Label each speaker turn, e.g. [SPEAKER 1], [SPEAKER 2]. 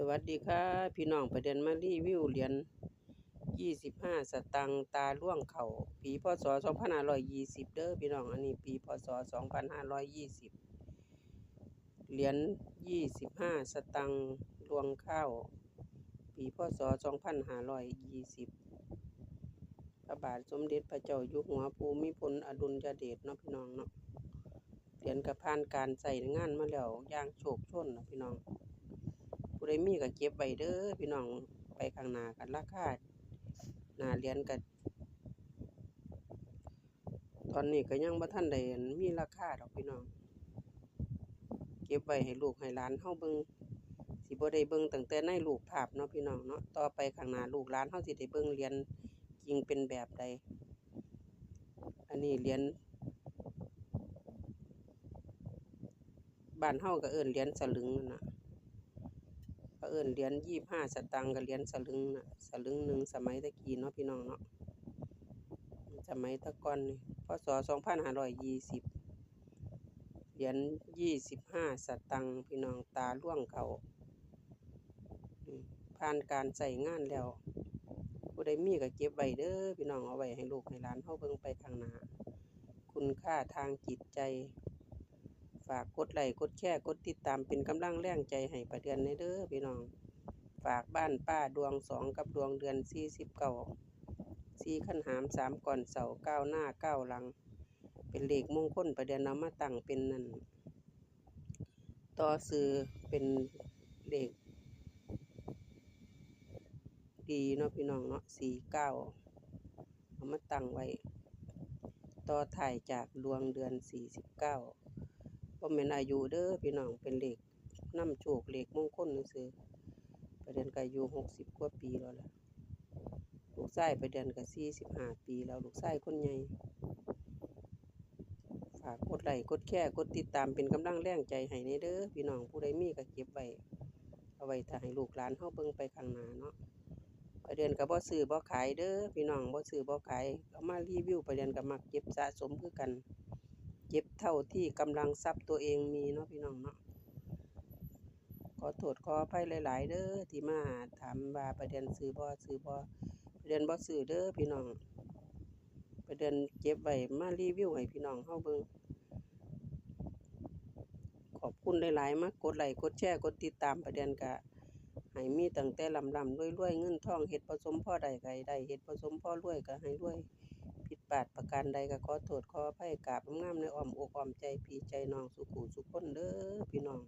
[SPEAKER 1] สวัสดีค่ะ พี่น้องประเด็นมารีวิวเหรียญ25 สตังตาล่วงเขาปีพศ2520 เด้อพี่น้องอันนี้ปีพศ2520 เหรียญ25 สตังค์ลวงข้าวปีพศ2520 พระบาทสมเด็จพระเจ้าอยู่หัวภูมิพลอดุลยเดชเนาะพี่น้องเนาะเหรียญกระพานการใส่งานมาแล้วย่างโชคโชนเนาะพี่น้อง ผู้ใดมีก็เก็บไว้เด้อพี่น้องไปข้างหน้ากันราคาหน้าเรียญกันตอนนี้ก็ยังบ่ทันได้อันมีราคาดอกพี่น้อง เก็บไว้ให้ลูกให้หลานเฮาเบิ่งสิบ่ได้เบิ่งตั้งแต่ในรูปภาพเนาะพี่น้องเนาะต่อไปข้างหน้าลูกหลานเฮาสิได้เบิ่งเรียญจริงเป็นแบบใด อันนี้เรียญบ้านเฮาก็เอิ้นเรียญสลึงนะ เอิ้นเหรียญยี่ห้าสตางค์กับเหรียญสลึงน่ะสลึงหนึ่งสมัยตะกี้เนาะพี่น้องเนาะสมัยตะก่อนนี่พศสองพันห้าร้อยยี่สิบเหรียญยี่สิบห้าสตังค์พี่น้องตาล่วงเขาผ่านการใส่งานแล้วผู้ใดมีก็เก็บไว้เด้อพี่น้องเอาไว้ให้ลูกให้หลานเฮาเบิ่งไปข้างหน้าคุณค่าทางจิตใจ ฝากกดไลค์กดแชร์กดติดตามเป็นกำลังแรงใจให้ประเดือนในเด้อพี่น้อง ฝากบ้านป้าดวงสองกับดวงเดือนสี่สิบเก้าสี่ขั้นหามสามก่อนเสาเก้าหน้าเก้าหลัง เป็นเลขมงคลประเดือนนำมาตั้งเป็นนั่นต่อซื้อเป็นเลขดีเนาะพี่น้องเนาะสี่เก้าเอามาตั้งไว้ ต่อถ่ายจากดวงเดือนสี่สิบเก้า บ่แม่นอายุเด้อพี่น้องเป็นเหลขนำโชคเหลขมงคลซื่อประเด็นก็อายุ60กว่าปีแล้วล่ะลูกชายประเด็นก็45ปีแล้วลูกชายคนใหญ่ฝากกดไลค์กดแชร์กดติดตามเป็นกำลังแรงใจให้ในเด้อพี่น้องผู้ใดมีก็เก็บไว้เอาไว้ถ้าให้ลูกหลานเฮาเบิ่งไปข้างหน้าเนาะประเด็นก็บ่ซื้อบ่ขายเด้อพี่น้องบ่ซื้อบ่ขายเอามารีวิวประเด็นก็มักเก็บสะสมคือกัน เก็บเท่าที่กำลังทรัพย์ตัวเองมีเนาะพี่น้องเนาะขอโทษขออภัยหลาย ๆ เด้อที่มาถามว่าประเด็นซื้อบ่ซื้อบ่ประเด็นบ่ซื้อเด้อพี่น้องประเด็นเก็บไว้มารีวิวให้พี่น้องเฮาเบิ่งขอบคุณหลาย ๆ มากกดไลค์กดแชร์กดติดตามประเด็นก็ให้มีตั้งแต่ลำลำรวยๆเงินทองเฮ็ดผสมพ่อใดก็ให้ได้เฮ็ดผสมพ่อรวยก็ให้รวย พลาดประการใดก็ขอโทษขออภัยกราบงามในอ้อมอกอ้อมใจพี่ใจน้องสุขุสุขคนเด้อพี่น้อง